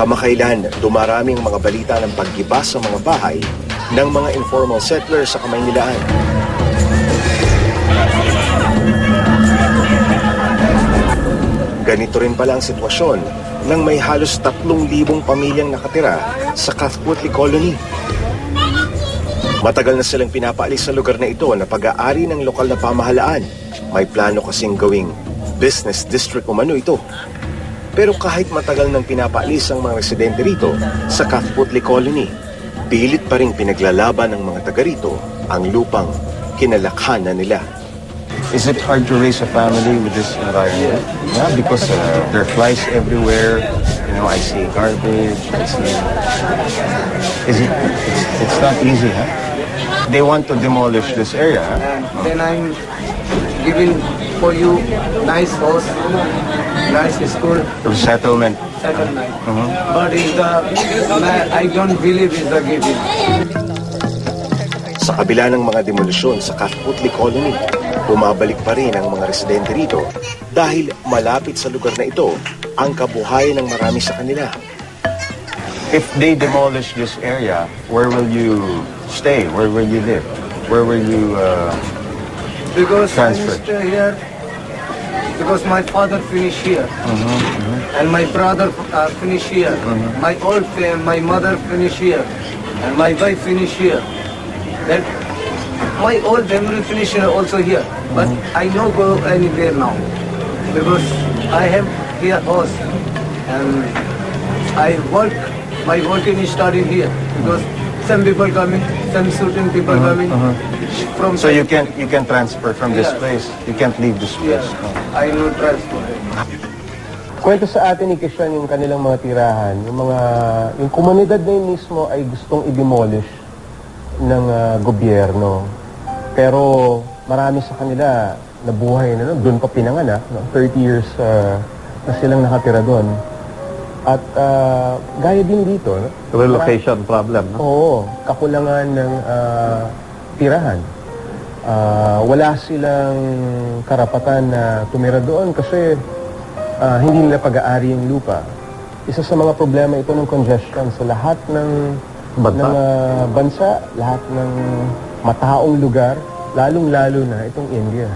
Kamakailan, dumaraming mga balita ng paggiba sa mga bahay ng mga informal settlers sa Kamaynilaan. Ganito rin pala ang sitwasyon ng may halos 3,000 pamilyang nakatira sa Kathputli Colony. Matagal na silang pinapaalis sa lugar na ito na pag-aari ng lokal na pamahalaan. May plano kasing gawing business district umano ito. Pero kahit matagal nang pinapaalis ang mga residente rito sa Kathputli Colony, pilit pa rin pinaglalaban ng mga taga rito ang lupang kinalakhanan nila. Is it hard to raise a family with this environment? Yeah, because uh, there are flies everywhere. You know, I see garbage. I see. Is it? It's, it's not easy, huh? They want to demolish this area. Huh? then I'm giving for you nice house, nice school, Resettlement. settlement. But is the I don't believe is the giving. Sa kabila ng mga demolisyon sa Kathputli Colony, bumabalik pa rin ang mga residente rito dahil malapit sa lugar na ito ang kabuhayan ng marami sa kanila. If they demolish this area, where will you stay? Where will you live? Where will you? Uh, Because Transfer. I stay here because my father finished here mm-hmm, and my brother uh, finished here. Mm-hmm. My old my mother finished here and my wife finished here. That my old family finished also here. But mm-hmm. I no go anywhere now because I have here house and I work. My working is starting here because some people coming, some certain people coming from. so you can you can transfer from this Yeah. place. You can't leave this Yeah, place. no? I know transport. Kwento sa atin ni Kishan yung kanilang mga tirahan, yung mga, yung komunidad na yun mismo ay gustong i-demolish ng ah, gobyerno. Pero marami sa kanila nabuhay na no? doon pa pinanganak, no? 30 years ah, na silang nakatira doon. At ah, gaya din dito, no? Relocation problem, no? Oo, kakulangan ng ah, tirahan. Ah, wala silang karapatan na tumira doon kasi ah, hindi nila pag-aari yung lupa. Isa sa mga problema ito ng congestion sa lahat ng Bansa. ng ah, bansa, lahat ng mataong lugar, lalong-lalo na itong India.